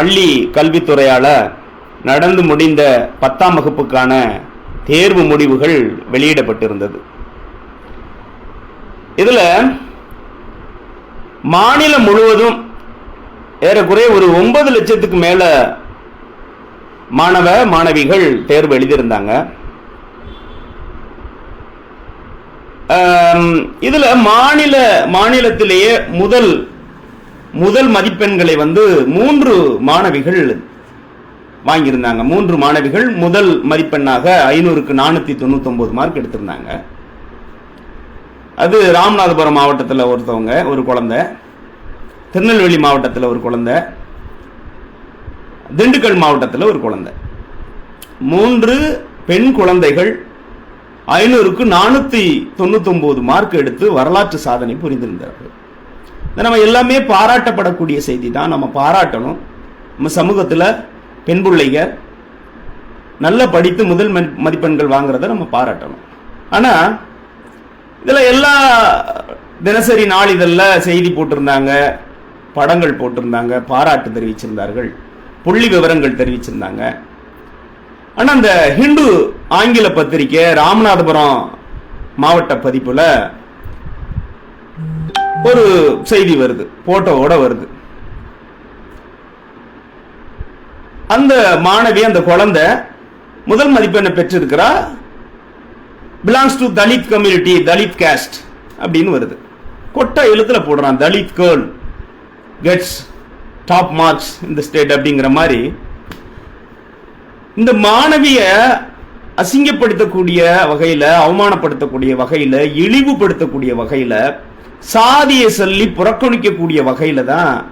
பள்ளி கல்வித்துறையால் நடந்து முடிந்த பத்தாம் வகுப்புக்கான தேர்வு முடிவுகள் வெளியிடப்பட்டிருந்தது. இதில் மாநிலம் முழுவதும் ஏறக்குறைய ஒரு ஒன்பது லட்சத்துக்கு மேல மாணவ மாணவிகள் தேர்வு எழுதியிருந்தாங்க. இதில் இதுல மாநில மாநிலத்திலேயே முதல் முதல் மதிப்பெண்களை வந்து மூன்று மாணவிகள் வாங்கியிருந்தாங்க. மூன்று மாணவிகள் முதல் மதிப்பெண்ணாக ஐநூறுக்கு நானூத்தி தொண்ணூத்தி ஒன்பது மார்க் எடுத்திருந்தாங்க. அது ராமநாதபுரம் மாவட்டத்தில் ஒருத்தவங்க ஒரு குழந்தை. திருநெல்வேலி மாவட்டத்தில் ஒரு குழந்தை. திண்டுக்கல் மாவட்டத்தில் ஒரு குழந்தை. மூன்று பெண் குழந்தைகள் ஐநூறுக்கு நானூத்தி தொண்ணூத்தி மார்க் எடுத்து வரலாற்று சாதனை புரிந்திருந்தார்கள். நம்ம எல்லாமே பாராட்டப்படக்கூடிய செய்தி தான் நம்ம பாராட்டணும். நம்ம சமூகத்தில் பெண் பிள்ளைங்க நல்லா படித்து முதல் மதி- மதிப்பெண்கள் வாங்குறத நம்ம பாராட்டணும். ஆனா இதில் எல்லா தினசரி நாளிதழில் செய்தி போட்டிருந்தாங்க படங்கள் போட்டிருந்தாங்க பாராட்டு தெரிவிச்சிருந்தார்கள் புள்ளி விவரங்கள் தெரிவிச்சிருந்தாங்க. ஆனால் அந்த ஹிந்து ஆங்கில பத்திரிக்கை ராமநாதபுரம் மாவட்ட பதிப்பில் ஒரு செய்தி வருது போட்டோவோட வருது. அந்த மாணவி அந்த குழந்தை முதல் மதிப்பெண்ணை பெற்றிருக்கிறா? Belongs to Dalit community Dalit caste அப்படின்னு வருது. கொட்டை எழுத்துல போடுறான் Dalit girl gets top marks இந்த ஸ்டேட் அப்படிங்கிற மாதிரி. இந்த மாணவிய அசிங்கப்படுத்தக்கூடிய வகையில அவமானப்படுத்தக்கூடிய வகையில இழிவுபடுத்தக்கூடிய வகையில சாதியை சொல்லி புறக்கணிக்கக்கூடிய வகையில தான்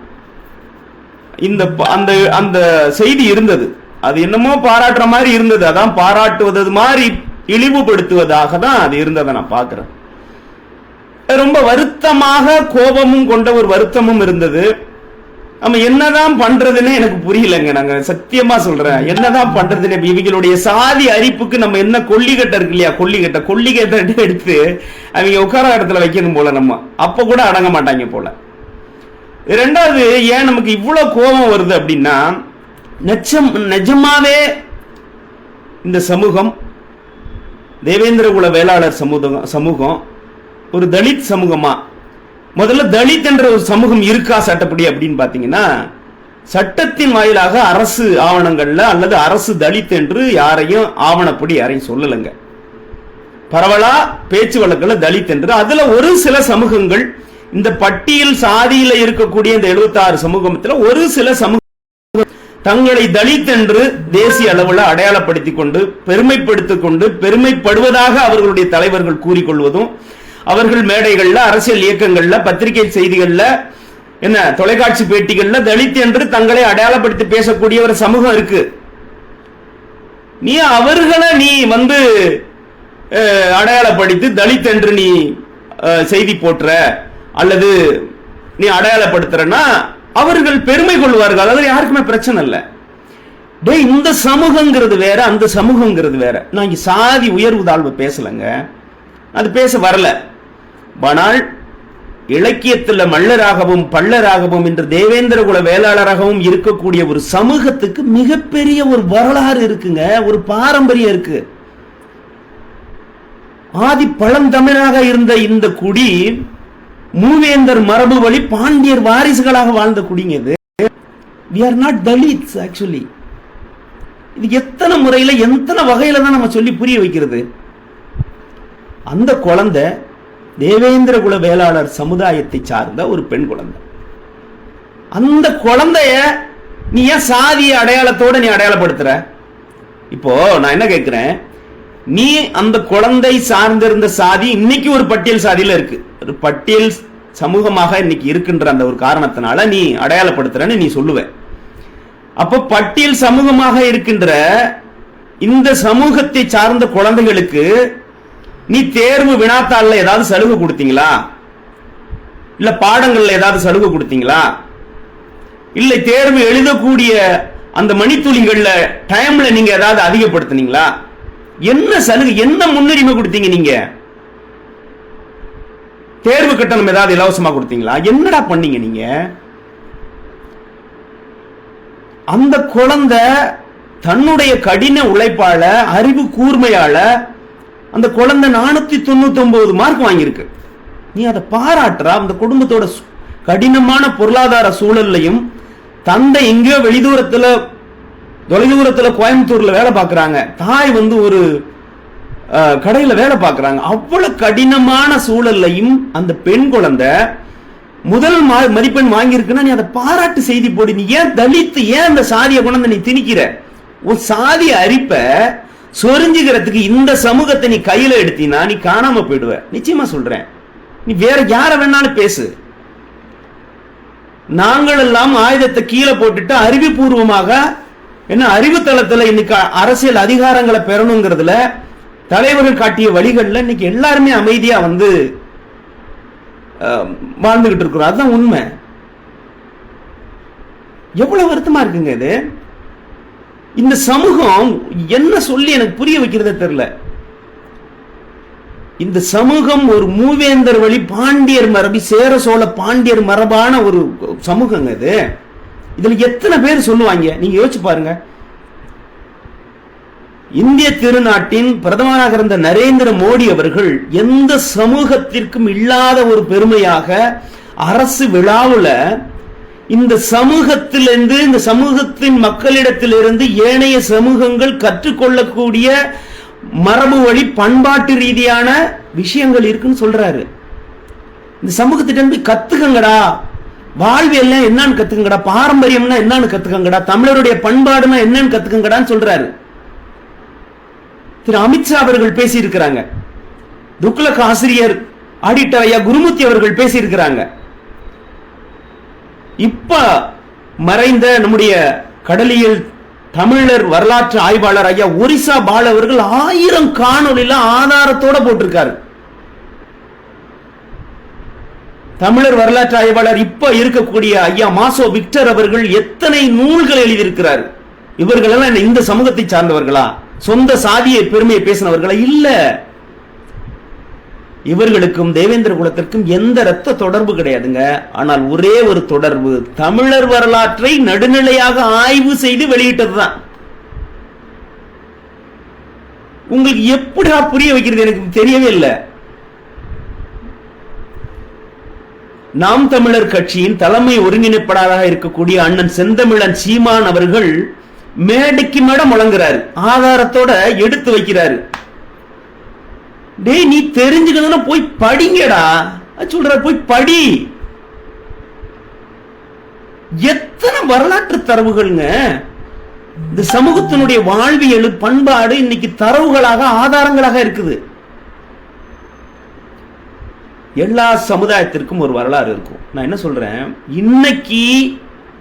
இந்த ப- அந்த அந்த செய்தி இருந்தது. அது என்னமோ பாராட்டுற மாதிரி இருந்தது. அதான் பாராட்டுவது மாதிரி இழிவுபடுத்துவதாக தான் அது இருந்ததை நான் பார்க்குறேன். ரொம்ப வருத்தமாக கோபமும் கொண்ட ஒரு வருத்தமும் இருந்தது. நம்ம என்னதான் பண்றதுன்னு எனக்கு புரியலங்க. நாங்க சத்தியமா சொல்றேன். என்னதான் பண்றதுன்னு இவங்களுடைய சாதி அரிப்புக்கு நம்ம என்ன கொல்லிக்கட்டை இருக்கு இல்லையா? கொல்லிக்கட்டை கொல்லிக்கட்டை எடுத்து அவங்க உட்கார இடத்துல வைக்கணும் போல நம்ம. அப்ப கூட அடங்க மாட்டாங்க போல. ரெண்டாவது ஏன் நமக்கு இவ்வளவு கோபம் வருது அப்படின்னா நெச்சம் நிஜமாவே இந்த சமூகம் தேவேந்திர குல வேளாளர் சமூகம் சமூகம் ஒரு தலித் சமூகமா முதல்ல தலித் என்ற ஒரு சமூகம் இருக்கா சட்டப்படி அப்படின்னு பாத்தீங்கன்னா சட்டத்தின் வாயிலாக அரசு ஆவணங்கள்ல அல்லது அரசு தலித் என்று யாரையும் ஆவணப்படி யாரையும் சொல்லலைங்க. பரவலா பேச்சு வழக்குல தலித் என்று. அதுல ஒரு சில சமூகங்கள் இந்த பட்டியல் சாதியில இருக்கக்கூடிய இந்த 76 சமூகத்துல ஒரு சில சமூக தங்களை தலித் என்று தேசிய அளவில் அடையாளப்படுத்திக் கொண்டு பெருமைப்படுத்திக் கொண்டு பெருமைப்படுவதாக அவர்களுடைய தலைவர்கள் கூறிக்கொள்வதும் அவர்கள் மேடைகள்ல அரசியல் இயக்கங்கள்ல பத்திரிகை செய்திகள்ல என்ன தொலைக்காட்சி பேட்டிகள்ல தலித் என்று தங்களை அடையாளப்படுத்தி பேசக்கூடிய ஒரு சமூகம் இருக்கு. நீ அவர்களை நீ வந்து அடையாளப்படுத்தி தலித் என்று நீ செய்தி போட்டுற அல்லது நீ அடையாளப்படுத்துறன்னா அவர்கள் பெருமை கொள்வார்கள். அதில் யாருக்குமே பிரச்சனை இல்லை. டே இந்த சமூகங்கிறது வேற அந்த சமூகங்கிறது வேற. நான் இங்க சாதி உயர்வு தாழ்வு பேசலைங்க. அது பேச வரல. ஆனால் இலக்கியத்துல மல்லராகவும் பள்ளராகவும் இன்று தேவேந்திர குல வேளாளராகவும் இருக்கக்கூடிய ஒரு சமூகத்துக்கு மிகப்பெரிய ஒரு வரலாறு இருக்குங்க. ஒரு பாரம்பரியம் இருக்கு. ஆதி பழந்தமிழாக இருந்த இந்த குடி மூவேந்தர் மரபு வழி பாண்டியர் வாரிசுகளாக வாழ்ந்த குடிங்க இது we are not Dalits actually இது எத்தனை முறையில எத்தனை வகையில் தான் நம்ம சொல்லி புரிய வைக்கிறது. அந்த குழந்தை தேவேந்திர குல வேளாளர் சமுதாயத்தை சார்ந்த ஒரு பெண் குழந்தை. அந்த குழந்தைய நீ ஏன் சாதிய அடையாளத்தோட நீ அடையாளப்படுத்துற? இப்போ நான் என்ன கேட்கிறேன் நீ அந்த குழந்தை சார்ந்திருந்த சாதி இன்னைக்கு ஒரு பட்டியல் சாதியில இருக்கு. ஒரு பட்டியல் சமூகமாக இன்னைக்கு இருக்கின்ற அந்த ஒரு காரணத்தினால நீ அடையாளப்படுத்துறன்னு நீ சொல்லுவ. அப்ப பட்டியல் சமூகமாக இருக்கின்ற இந்த சமூகத்தை சார்ந்த குழந்தைகளுக்கு நீ தேர்வு வினாத்தாள்ல ஏதாவது சலுகை கொடுத்தீங்களா? இல்ல பாடங்கள்ல ஏதாவது சலுகை கொடுத்தீங்களா? இல்ல தேர்வு எழுதக்கூடிய அந்த மணித்துளிகள்ல டைம்ல நீங்க ஏதாவது அதிகப்படுத்தினீங்களா? என்ன சலுகை என்ன முன்னுரிமை கொடுத்தீங்க நீங்க? தேர்வு கட்டணம் ஏதாவது இலவசமா கொடுத்தீங்களா? என்னடா பண்ணீங்க நீங்க? அந்த குழந்தை தன்னுடைய கடின உழைப்பால அறிவு கூர்மையால அந்த குழந்தை நானூத்தி தொண்ணூத்தி ஒன்பது மார்க் வாங்கியிருக்கு. நீ அதை பாராட்டுறா அந்த குடும்பத்தோட கடினமான பொருளாதார சூழல்லையும் தந்தை எங்கேயோ வெளிதூரத்துல தொலைதூரத்துல கோயம்புத்தூர்ல வேலை பார்க்கறாங்க. தாய் வந்து ஒரு கடையில் கடையில வேலை பார்க்கறாங்க. அவ்வளவு கடினமான சூழல்லையும் அந்த பெண் குழந்தை முதல் மதிப்பெண் வாங்கியிருக்குன்னா நீ அதை பாராட்டு செய்தி போடு. நீ ஏன் தலித்து ஏன் அந்த சாதியை கொண்டு நீ திணிக்கிற? உன் சாதி அரிப்பை சொரிஞ்சுக்கிறதுக்கு இந்த சமூகத்தை நீ கையில எடுத்தினா நீ காணாம போயிடுவ. நிச்சயமா சொல்றேன். நீ வேற யார வேணாலும் பேசு. நாங்கள் எல்லாம் ஆயுதத்தை கீழே போட்டுட்டு அறிவுபூர்வமாக என்ன அறிவுத்தளத்துல இன்னைக்கு அரசியல் அதிகாரங்களை பெறணுங்கிறதுல தலைவர்கள் காட்டிய வழிகள்ல இன்னைக்கு எல்லாருமே அமைதியா வந்து வாழ்ந்துகிட்டு இருக்கிறோம். அதுதான் உண்மை. எவ்வளவு வருத்தமா இருக்குங்க இது? இந்த சமூகம் என்ன சொல்லி எனக்கு புரிய வைக்கிறதே தெரியல. இந்த சமூகம் ஒரு மூவேந்தர் வழி பாண்டியர் மரபி சேர சோழ பாண்டியர் மரபான ஒரு சமூகங்க இது. இதுல எத்தனை பேர் சொல்லுவாங்க? நீங்க யோசிச்சு பாருங்க. இந்திய திருநாட்டின் பிரதமராக இருந்த நரேந்திர மோடி அவர்கள் எந்த சமூகத்திற்கும் இல்லாத ஒரு பெருமையாக அரசு விழாவுல இந்த சமூகத்திலிருந்து இந்த சமூகத்தின் மக்களிடத்திலிருந்து ஏனைய சமூகங்கள் கற்றுக்கொள்ளக்கூடிய மரபு வழி பண்பாட்டு ரீதியான விஷயங்கள் இருக்குன்னு சொல்றாரு. இந்த சமூகத்திட்ட கத்துக்கங்கடா. வாழ்வியல் என்னன்னு கத்துக்கங்கடா. பாரம்பரியம்னா என்னன்னு கத்துக்கங்கடா. தமிழருடைய பண்பாடுனா என்னன்னு கத்துக்கங்கடான்னு சொல்றாரு. திரு அமித்ஷா அவர்கள் பேசியிருக்கிறாங்க. துக்ளக் ஆசிரியர் ஆடிட்டர் ஐயா குருமூர்த்தி அவர்கள் பேசியிருக்கிறாங்க. இப்ப மறைந்த நம்முடைய கடலியல் தமிழர் வரலாற்று ஆய்வாளர் ஐயா ஒரிசா பால் அவர்கள் ஆயிரம் காணொலியில ஆதாரத்தோட போட்டிருக்காரு. தமிழர் வரலாற்று ஆய்வாளர் இப்ப இருக்கக்கூடிய ஐயா மாசோ விக்டர் அவர்கள் எத்தனை நூல்கள் எழுதியிருக்கிறார்? இவர்கள் எல்லாம் என்ன இந்த சமூகத்தை சார்ந்தவர்களா? சொந்த சாதியை பெருமையை பேசினவர்களா? இல்லை. இவர்களுக்கும் தேவேந்திர குலத்திற்கும் எந்த இரத்த தொடர்பு கிடையாதுங்க. ஆனால் ஒரே ஒரு தொடர்பு தமிழர் வரலாற்றை நடுநிலையாக ஆய்வு செய்து வெளியிட்டதுதான். உங்களுக்கு எப்படிடா புரிய வைக்கிறது எனக்கு தெரியவே இல்லை. நாம் தமிழர் கட்சியின் தலைமை ஒருங்கிணைப்பாளராக இருக்கக்கூடிய அண்ணன் செந்தமிழன் சீமான் அவர்கள் மேடைக்கு மேடம் முழங்குறாரு ஆதாரத்தோட எடுத்து வைக்கிறாரு. டேய் நீ தெரிஞ்சுக்கணும்னா போய் படிங்கடா. சொல்ற போய் படி. எத்தனை வரலாற்று தரவுகள்ங்க? இந்த சமூகத்தினுடைய வாழ்வியல் பண்பாடு இன்னைக்கு தரவுகளாக ஆதாரங்களாக இருக்குது. எல்லா சமுதாயத்திற்கும் ஒரு வரலாறு இருக்கும். நான் என்ன சொல்றேன்? இன்னைக்கு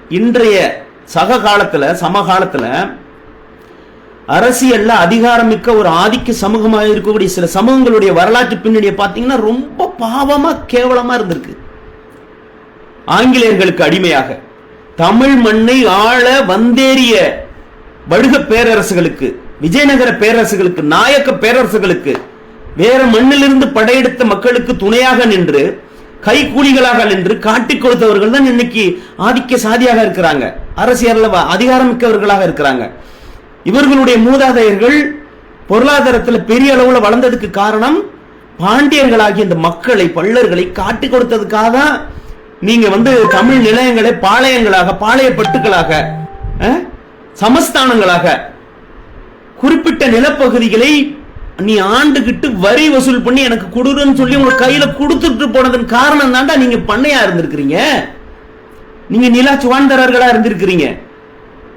இன்றைய சக காலத்துல சமகாலத்துல அரசியல்ல அதிகாரமிக்க ஒரு ஆதிக்க சமூகமாக இருக்கக்கூடிய சில சமூகங்களுடைய வரலாற்று பின்னணியை பார்த்தீங்கன்னா ரொம்ப பாவமா கேவலமா இருந்திருக்கு. ஆங்கிலேயர்களுக்கு அடிமையாக தமிழ் மண்ணை ஆள வந்தேறிய வடுக பேரரசுகளுக்கு விஜயநகர பேரரசுகளுக்கு நாயக்க பேரரசுகளுக்கு வேற மண்ணிலிருந்து படையெடுத்த மக்களுக்கு துணையாக நின்று கைக்கூலிகளாக நின்று காட்டிக் கொடுத்தவர்கள் தான் இன்னைக்கு ஆதிக்க சாதியாக இருக்கிறாங்க. அரசியல் அதிகாரமிக்கவர்களாக இருக்கிறாங்க. இவர்களுடைய மூதாதையர்கள் பொருளாதாரத்தில் பெரிய அளவில் வளர்ந்ததுக்கு காரணம் பாண்டியர்களாகிய இந்த மக்களை பள்ளர்களை காட்டி கொடுத்ததுக்காக தான் நீங்க வந்து தமிழ் நிலையங்களை பாளையங்களாக பாளையப்பட்டுகளாக சமஸ்தானங்களாக குறிப்பிட்ட நிலப்பகுதிகளை நீ ஆண்டுகிட்டு வரி வசூல் பண்ணி எனக்கு கொடுன்னு சொல்லி உங்க கையில கொடுத்துட்டு போனதன் காரணம் தான்டா நீங்க பண்ணையா இருந்திருக்கிறீங்க. நீங்க நிலா சுவாந்தரர்களா இருந்திருக்கிறீங்க.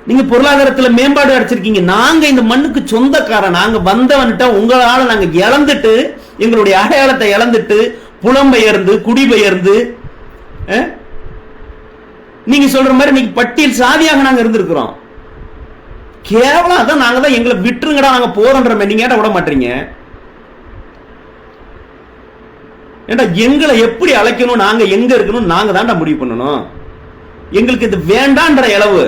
நீங்க பொருளாதாரத்துல மேம்பாடு அடைச்சிருக்கீங்க. நாங்க இந்த மண்ணுக்கு சொந்தக்காரன். நாங்க வந்தவன்ட்ட உங்களால நாங்க இழந்துட்டு எங்களுடைய அடையாளத்தை இழந்துட்டு புலம்பெயர்ந்து குடிபெயர்ந்து நீங்க சொல்ற மாதிரி நீங்க பட்டியல் சாதியாக நாங்க இருந்திருக்கிறோம். கேவலம் அதான் நாங்க தான் எங்களை விட்டுருங்கடா நாங்க போறோன்ற மாதிரி நீங்க ஏன்டா விட மாட்டீங்க? ஏண்டா எங்களை எப்படி அழைக்கணும் நாங்க எங்க இருக்கணும் நாங்க தான்டா முடிவு பண்ணணும்? எங்களுக்கு இது வேண்டான்ற இளவு.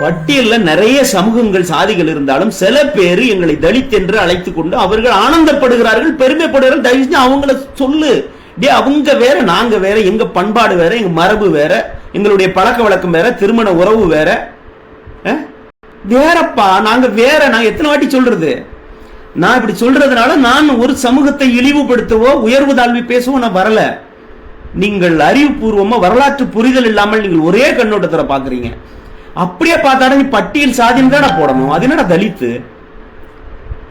பட்டியலில் நிறைய சமூகங்கள் சாதிகள் இருந்தாலும் சில பேர் எங்களை தலித் என்று அழைத்து கொண்டு அவர்கள் ஆனந்தப்படுகிறார்கள் பெருமைப்படுகிறார்கள். தயவு செஞ்சு அவங்கள சொல்லு. டே அவங்க வேற நாங்க வேற எங்க பண்பாடு வேற எங்க மரபு வேற எங்களுடைய பழக்க வழக்கம் வேற திருமண உறவு வேற. வேறப்பா நாங்க வேற நான் எத்தனை வாட்டி சொல்றது? நான் இப்படி சொல்றதுனால நான் ஒரு சமூகத்தை இழிவுபடுத்தவோ உயர்வு தாழ்வி பேசவோ நான் வரல. நீங்கள் அறிவுபூர்வமா வரலாற்று புரிதல் இல்லாமல் நீங்கள் ஒரே கண்ணோட்டத்தில் பாக்குறீங்க. அப்படியே பார்த்தாடா நீ பட்டியல் சாதின்னு தான் போடணும். அது என்னடா தலித்து?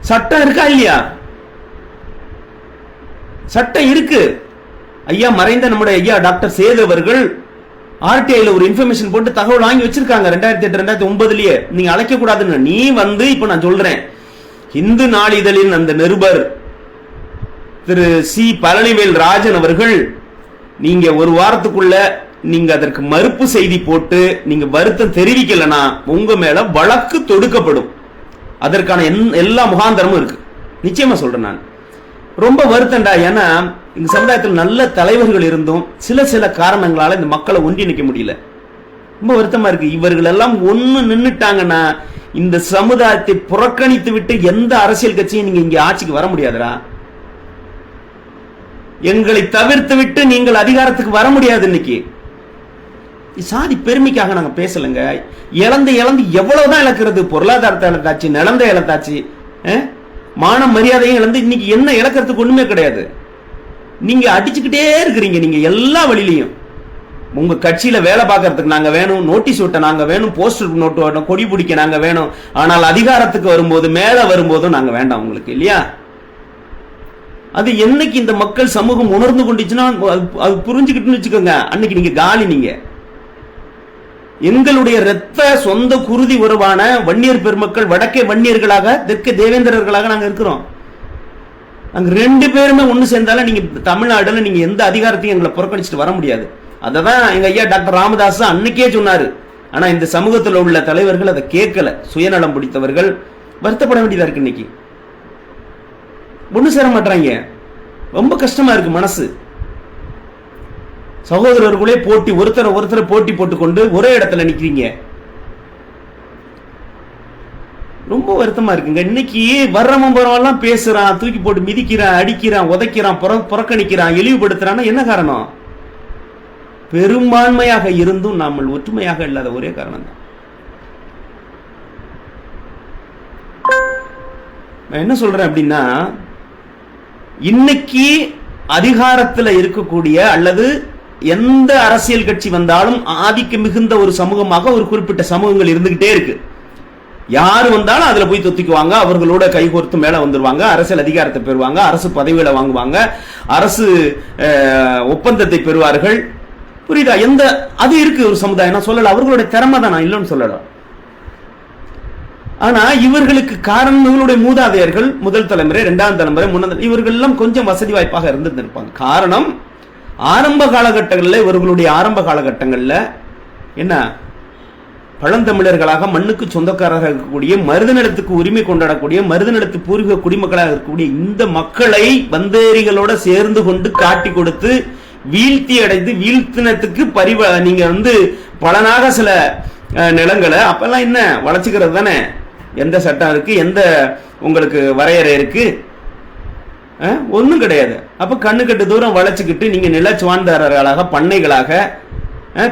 சட்டம் இருக்கா இல்லையா? சட்டம் இருக்கு. ஐயா மறைந்த நம்முடைய ஐயா டாக்டர் சேது அவர்கள் ஆர்டிஐல ஒரு இன்ஃபர்மேஷன் போட்டு தகவல் வாங்கி வச்சிருக்காங்க. ரெண்டாயிரத்தி எட்டு ரெண்டாயிரத்தி ஒன்பதுலயே. நீங்க அழைக்க கூடாதுன்னு நீ வந்து இப்ப நான் சொல்றேன். இந்து நாளிதழின் அந்த நிருபர் திரு சி பழனிவேல் ராஜன் அவர்கள் நீங்க ஒரு வாரத்துக்குள்ள நீங்க அதற்கு மறுப்பு செய்தி போட்டு நீங்க வருத்தம் தெரிவிக்கலனா உங்க மேல வழக்கு தொடுக்கப்படும். அதற்கான எல்லா முகாந்தரமும் இருக்கு. நிச்சயமா சொல்றேன் நான். ரொம்ப வருத்தம்டா. ஏன்னா இந்த சமுதாயத்தில் நல்ல தலைவர்கள் இருந்தும் சில சில காரணங்களால இந்த மக்களை ஒன்றிணைக்க முடியல. ரொம்ப வருத்தமா இருக்கு. இவர்கள் எல்லாம் ஒன்னு நின்னுட்டாங்கன்னா இந்த சமுதாயத்தை புறக்கணித்து விட்டு எந்த அரசியல் கட்சியும் நீங்க இங்க ஆட்சிக்கு வர முடியாதுடா. எங்களை தவிர்த்து விட்டு நீங்கள் அதிகாரத்துக்கு வர முடியாது இன்னைக்கு. சாதி பெருமைக்காக நாங்க பேசலங்க. இழந்து இழந்து எவ்வளவுதான் இழக்கிறது? பொருளாதாரத்தை இழந்தாச்சு நிலந்த இழந்தாச்சு மான மரியாதையும் இழந்து இன்னைக்கு என்ன இழக்கிறதுக்கு ஒண்ணுமே கிடையாது. நீங்க அடிச்சுக்கிட்டே இருக்கிறீங்க நீங்க எல்லா வழியிலையும். உங்க கட்சியில வேலை பார்க்கறதுக்கு நாங்க வேணும் நோட்டீஸ் ஒட்ட நாங்க வேணும் போஸ்டர் நோட்டு வேணும் கொடி பிடிக்க நாங்க வேணும். ஆனால் அதிகாரத்துக்கு வரும்போது மேல வரும்போதும் நாங்க வேண்டாம் உங்களுக்கு இல்லையா? அது என்னைக்கு இந்த மக்கள் சமூகம் உணர்ந்து கொண்டுச்சுன்னா அது- புரிஞ்சுக்கிட்டுன்னு வச்சுக்கோங்க. அன்னைக்கு நீங்க காலி நீங்க. எங்களுடைய இரத்த சொந்த குருதி உறவான வன்னியர் பெருமக்கள் வடக்கே வன்னியர்களாக தெற்கே தேவேந்திரர்களாக நாங்க இருக்கிறோம். அங்க ரெண்டு பேருமே ஒண்ணு சேர்ந்தாலும் நீங்க தமிழ்நாடுல நீங்க எந்த அதிகாரத்தையும் எங்களை புறக்கணிச்சுட்டு வர முடியாது. அததான் எங்க ஐயா டாக்டர் ராமதாஸ் அன்னைக்கே சொன்னாரு. ஆனா இந்த சமூகத்துல உள்ள தலைவர்கள் அதை கேட்கல. சுயநலம் பிடித்தவர்கள். வருத்தப்பட வேண்டியதா இருக்கு இன்னைக்கு. ஒண்ணு சேர மாட்டாங்க ரொம்ப கஷ்டமாக இருக்குது மனசு. சகோதரர்களே போட்டி ஒருத்தரை ஒருத்தரை போட்டி போட்டுக்கொண்டு ஒரே இடத்துல நிற்கிறீங்க ரொம்ப வருத்தமா இருக்குங்க. இன்னைக்கு வர்றவன் போறவெல்லாம் பேசுறான் தூக்கி போட்டு மிதிக்கிறான் அடிக்கிறான் உதைக்கிறான் புற- புறக்கணிக்கிறான் இழிவுபடுத்துறான்னா என்ன காரணம்? பெரும்பான்மையாக இருந்தும் நாம் ஒற்றுமையாக இல்லாத ஒரே காரணம் தான் நான் என்ன சொல்றேன் அப்படின்னா இன்னைக்கு அதிகாரத்தில் இருக்கக்கூடிய அல்லது எந்த அரசியல் கட்சி வந்தாலும் ஆதிக்கம் மிகுந்த ஒரு சமூகமாக ஒரு குறிப்பிட்ட சமூகங்கள் இருந்துகிட்டே இருக்கு. யார் வந்தாலும் அதுல போய் தொத்திக்குவாங்க அவர்களோட கைகோர்த்து மேல வந்துருவாங்க அரசியல் அதிகாரத்தை பெறுவாங்க அரசு பதவிகளை வாங்குவாங்க அரசு ஒப்பந்தத்தை பெறுவார்கள். புரியுதா? எந்த அது இருக்கு ஒரு சமுதாயம். நான் சொல்லல அவர்களுடைய திறமை தான். நான் இல்லைன்னு சொல்லலாம் ஆனா இவர்களுக்கு காரணம் இவர்களுடைய மூதாதையர்கள் முதல் தலைமுறை இரண்டாம் தலைமுறை முன்னாள் இவர்கள் எல்லாம் கொஞ்சம் வசதி வாய்ப்பாக இருந்திருந்திருப்பாங்க. காரணம் ஆரம்ப காலகட்டங்களில் இவர்களுடைய ஆரம்ப காலகட்டங்களில் என்ன? பழந்தமிழர்களாக மண்ணுக்கு சொந்தக்காரராக இருக்கக்கூடிய மருத நிலத்துக்கு உரிமை கொண்டாடக்கூடிய மருத நிலத்து பூர்வீக குடிமக்களாக இருக்கக்கூடிய இந்த மக்களை வந்தேரிகளோட சேர்ந்து கொண்டு காட்டி கொடுத்து வீழ்த்தி அடைந்து வீழ்த்தினத்துக்கு பரிவ நீங்க வந்து பலனாக சில நிலங்களை அப்பெல்லாம் என்ன? வளர்ச்சிக்கிறது தானே? எந்த சட்டம் இருக்கு எந்த உங்களுக்கு வரையறை இருக்கு? ஒன்றும் ஒண்ணும் கிடையாது. அப்போ கண்ணுக்கட்டு தூரம் வளைச்சிக்கிட்டு நீங்கள் நிலச்சுவான்தாரர்களாக பண்ணைகளாக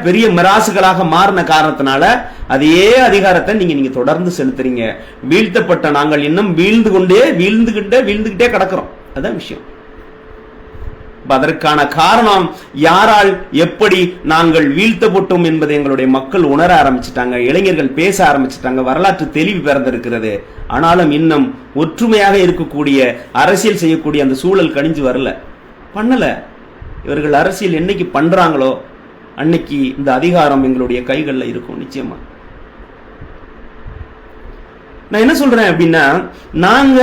பெரிய மிராசுகளாக மாறின காரணத்தினால அதே அதிகாரத்தை நீங்கள் நீங்கள் தொடர்ந்து செலுத்துறீங்க. வீழ்த்தப்பட்ட நாங்கள் இன்னும் வீழ்ந்து கொண்டே வீழ்ந்துகிட்டே வீழ்ந்துகிட்டே கிடக்கிறோம். அதான் விஷயம். அதற்கான காரணம் யாரால் எப்படி நாங்கள் வீழ்த்தப்பட்டோம் என்பதை எங்களுடைய மக்கள் உணர ஆரம்பிச்சிட்டாங்க இளைஞர்கள் பேச ஆரம்பிச்சிட்டாங்க வரலாற்று தெளிவு பிறந்திருக்கிறது. ஆனாலும் இன்னும் ஒற்றுமையாக இருக்கக்கூடிய அரசியல் செய்யக்கூடிய அந்த சூழல் கணிஞ்சு வரல. பண்ணல. இவர்கள் அரசியல் என்னைக்கு பண்றாங்களோ அன்னைக்கு இந்த அதிகாரம் எங்களுடைய கைகளில் இருக்கும் நிச்சயமா. நான் என்ன சொல்றேன் அப்படின்னா நாங்க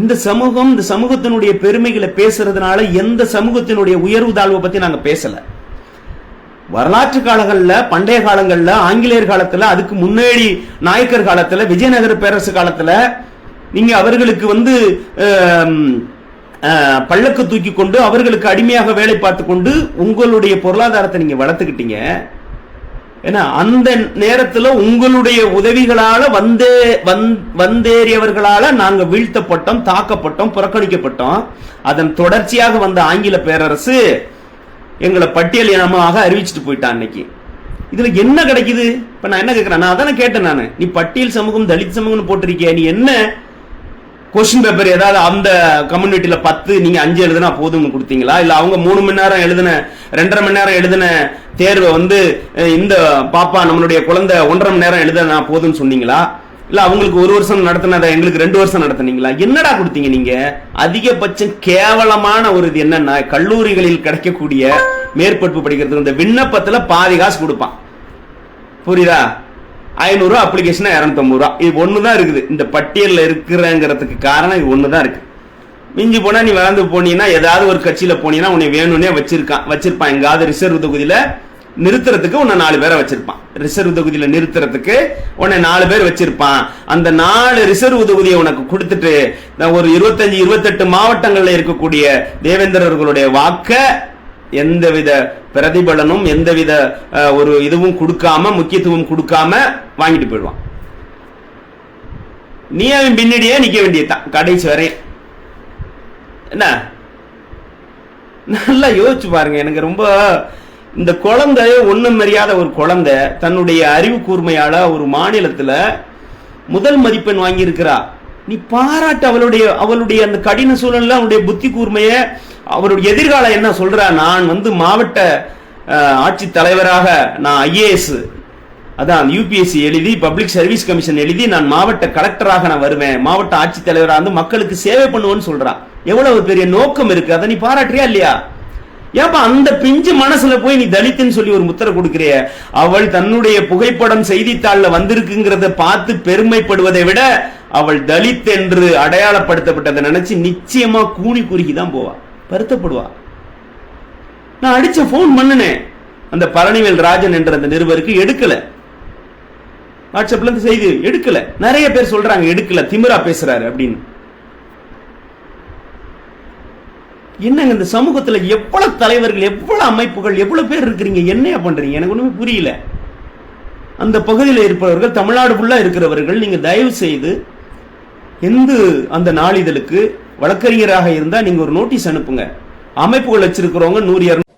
இந்த சமூகம் இந்த சமூகத்தினுடைய பெருமைகளை பேசுறதுனால எந்த சமூகத்தினுடைய உயர்வு தாழ்வை பத்தி நாங்க பேசல. வரலாற்று காலங்களில் பண்டைய காலங்களில் ஆங்கிலேயர் காலத்துல அதுக்கு முன்னாடி நாயக்கர் காலத்துல விஜயநகர பேரரசு காலத்துல நீங்க அவர்களுக்கு வந்து பள்ளக்கு தூக்கி கொண்டு அவர்களுக்கு அடிமையாக வேலை பார்த்து கொண்டு உங்களுடைய பொருளாதாரத்தை நீங்க வளர்த்துக்கிட்டீங்க. ஏன்னா அந்த நேரத்துல உங்களுடைய உதவிகளால வந்தே வந்- வந்தேறியவர்களால நாங்க வீழ்த்தப்பட்டோம் தாக்கப்பட்டோம் புறக்கணிக்கப்பட்டோம். அதன் தொடர்ச்சியாக வந்த ஆங்கில பேரரசு எங்களை பட்டியல் இனமாக அறிவிச்சுட்டு போயிட்டான் அன்னைக்கு. இதுல என்ன கிடைக்குது? இப்ப நான் என்ன கேட்கிறேன் நான் அதானே கேட்டேன் நான். நீ பட்டியல் சமூகம் தலித் சமூகம்னு போட்டிருக்கிய நீ என்ன கொஸ்டின் பேப்பர் ஏதாவது அந்த கம்யூனிட்டியில பத்து நீங்க அஞ்சு எழுதுனா போதும்னு கொடுத்தீங்களா? இல்ல அவங்க மூணு மணி நேரம் எழுதின ரெண்டரை மணி நேரம் எழுதின தேர்வை வந்து இந்த பாப்பா நம்மளுடைய குழந்தை ஒன்றரை மணி நேரம் எழுதுனா போதும்னு சொன்னீங்களா? இல்ல அவங்களுக்கு ஒரு வருஷம் நடத்தினதை எங்களுக்கு ரெண்டு வருஷம் நடத்தினீங்களா? என்னடா கொடுத்தீங்க நீங்க? அதிகபட்சம் கேவலமான ஒரு இது என்னன்னா கல்லூரிகளில் கிடைக்கக்கூடிய மேற்படிப்பு படிக்கிறதுக்கு இந்த விண்ணப்பத்துல பாதி காசு கொடுப்பான். புரியுதா? ஐநூறுரூவா அப்ளிகேஷனா இரநூத்தம்பது ரூபா. இது ஒன்று தான் இருக்குது. இந்த பட்டியலில் இருக்கிறங்கிறதுக்கு காரணம் இது ஒன்று தான் இருக்குது மிஞ்சி போனால் நீ வளர்ந்து போனீங்கன்னா ஏதாவது ஒரு கட்சியில் போனீங்கன்னா உன்னை வேணும்னே வச்சிருக்கான் வச்சிருப்பான். எங்காவது ரிசர்வ் தொகுதியில் நிறுத்துறதுக்கு உன்னை நாலு பேரை வச்சிருப்பான். ரிசர்வ் தொகுதியில் நிறுத்துறதுக்கு உன்னை நாலு பேர் வச்சிருப்பான். அந்த நாலு ரிசர்வ் தொகுதியை உனக்கு கொடுத்துட்டு ஒரு இருபத்தஞ்சு இருபத்தெட்டு மாவட்டங்களில் இருக்கக்கூடிய தேவேந்திரர்களுடைய வாக்க எந்தவித பிரதிபலனும் எந்தவித ஒரு இதுவும் கொடுக்காம முக்கியத்துவம் கொடுக்காம வாங்கிட்டு போயிடுவான். நீ அவன் பின்னாடியே நிக்க வேண்டியதான் கடைசி வரை என்ன? நல்லா யோசிச்சு பாருங்க எனக்கு ரொம்ப இந்த குழந்தை ஒண்ணும் அறியாத ஒரு குழந்தை தன்னுடைய அறிவு கூர்மையால ஒரு மாநிலத்துல முதல் மதிப்பெண் வாங்கியிருக்கிறா. நீ பாராட்டு அவளுடைய அவளுடைய அந்த கடின சூழல்ல அவனுடைய புத்தி கூர்மைய அவருடைய எதிர்காலம் என்ன சொல்றா? நான் வந்து மாவட்ட ஆட்சி தலைவராக நான் ஐஏஎஸ் அதான் யூபிஎஸ்சி எழுதி பப்ளிக் சர்வீஸ் கமிஷன் எழுதி நான் மாவட்ட கலெக்டராக நான் வருவேன். மாவட்ட ஆட்சித்தலைவராக வந்து மக்களுக்கு சேவை பண்ணுவேன்னு சொல்றான் எவ்வளவு பெரிய நோக்கம் இருக்கு? அதை நீ பாராட்டுறியா இல்லையா? ஏப்பா அந்த பிஞ்சு மனசுல போய் நீ தலித்துன்னு சொல்லி ஒரு முத்திரை கொடுக்கிறிய அவள் தன்னுடைய புகைப்படம் செய்தித்தாள்ல வந்திருக்குங்கிறத பார்த்து பெருமைப்படுவதை விட அவள் தலித் என்று அடையாளப்படுத்தப்பட்டதை நினைச்சு நிச்சயமா கூனி குறுகி தான் போவா. வருத்தப்படுவா. நான் அடிச்ச போன் பண்ணினேன் அந்த பழனிவேல் ராஜன் என்ற அந்த நிருபருக்கு எடுக்கல. வாட்ஸ்அப்ல இருந்து செய்தி எடுக்கல. நிறைய பேர் சொல்றாங்க எடுக்கல திமிரா பேசுறாரு அப்படின்னு. என்னங்க இந்த சமூகத்துல எவ்வளவு தலைவர்கள் எவ்வளவு அமைப்புகள் எவ்வளவு பேர் இருக்கிறீங்க? என்னையா பண்றீங்க? எனக்கு ஒண்ணுமே புரியல. அந்த பகுதியில் இருப்பவர்கள் தமிழ்நாடு ஃபுல்லாக இருக்கிறவர்கள் நீங்க தயவு செய்து எந்த அந்த நாளிதழுக்கு வழக்கறிஞராக இருந்தா நீங்க ஒரு நோட்டீஸ் அனுப்புங்க. அமைப்புகள் வச்சிருக்கிறவங்க நூறு இரநூறு